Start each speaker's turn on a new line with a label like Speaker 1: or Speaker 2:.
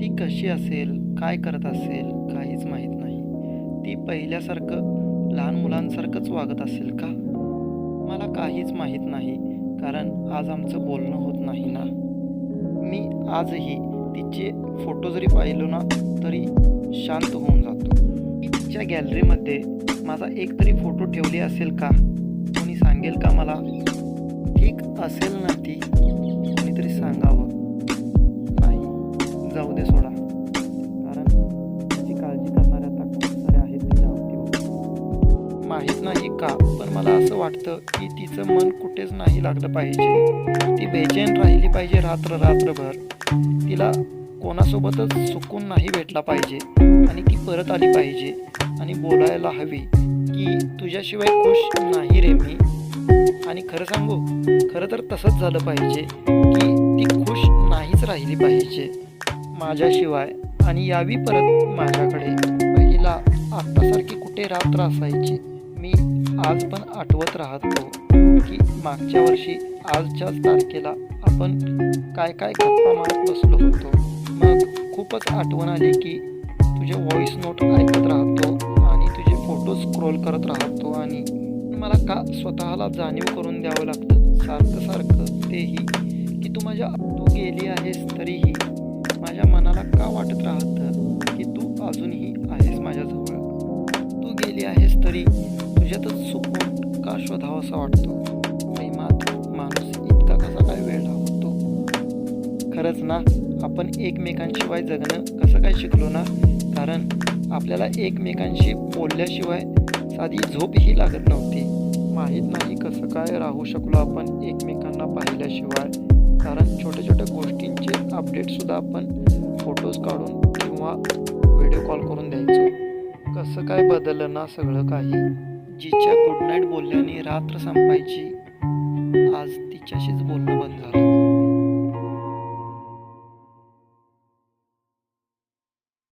Speaker 1: ती कशी असेल काय करत असेल काहीच माहीत नाही. ती पहिल्यासारखं लहान मुलांसारखंच वागत असेल का? मला काहीच माहीत नाही कारण आज आमचं बोलणं होत नाही ना. मी आजही तिचे फोटो जरी पाहिलो ना तरी शांत होऊन जातो. तिच्या गॅलरीमध्ये माझा एक तरी फोटो ठेवले असेल का? कोणी सांगेल का मला? ठीक असेल ना ती? कोणीतरी सांगावं. जाऊ दे सोडा. कारण तिची काळजी करणाऱ्या आता खूप साऱ्या आहेत तिच्या अवतीभोवती माहीत नाही का पण मला असं वाटतं की तिचं मन कुठेच नाही लागलं पाहिजे. ती बेचैन राहिली पाहिजे रात्र रात्रभर. तिला कोणासोबतच सुकून नाही भेटला पाहिजे आणि ती परत आली पाहिजे आणि बोलायला हवी की तुझ्याशिवाय खुश नाही रे मी. आणि खरं सांगू खरं तर तसंच झालं पाहिजे की ती खुश नाहीच राहिली पाहिजे. माझ्याशिवाय आणि यावी परत माझ्याकडे. पहिला आत्तासारखी कुठे रात्र असायची मी आज पण आठवत राहतो हो, की मागच्या वर्षी आजच्याच तारखेला आपण काय काय गप्पा मारत बसलो होतो. मग खूपच आठवण आली की तुझे व्हॉइस नोट ऐकत राहतो आणि तुझे फोटो स्क्रोल करत राहतो आणि मला का स्वतःला जाणीव करून द्यावं लागतं? सारखं सारखं तेही की तू माझ्या तू गेली आहेस तरीही. माझ्या मनाला का वाटत राहतं की तू अजूनही आहेस माझ्याजवळ? तू गेली आहेस तरी तुझ्यातच सुकून का शोधावा असा वाटतो? प्रेमात माणूस इतका कसा काय वेळ लावतो खरंच ना आपण एकमेकांशिवाय जगणं कसं काय शिकलो ना? कारण आपल्याला एकमेकांशी बोलल्याशिवाय साधी झोपही लागत नव्हती. माहीत नाही कसं काय राहू शकलो आपण एकमेकांना पाहिल्याशिवाय. कारण छोट्या छोट्या गोष्टींचे अपडेटसुद्धा आपण फोटोज काढून किंवा व्हिडिओ कॉल करून द्यायचो. कसं काय बदललं ना सगळं काही? जिच्या गुड नाईट बोलल्याने रात्र संपायची आज तिच्याशीच बोलणं बंद झालं.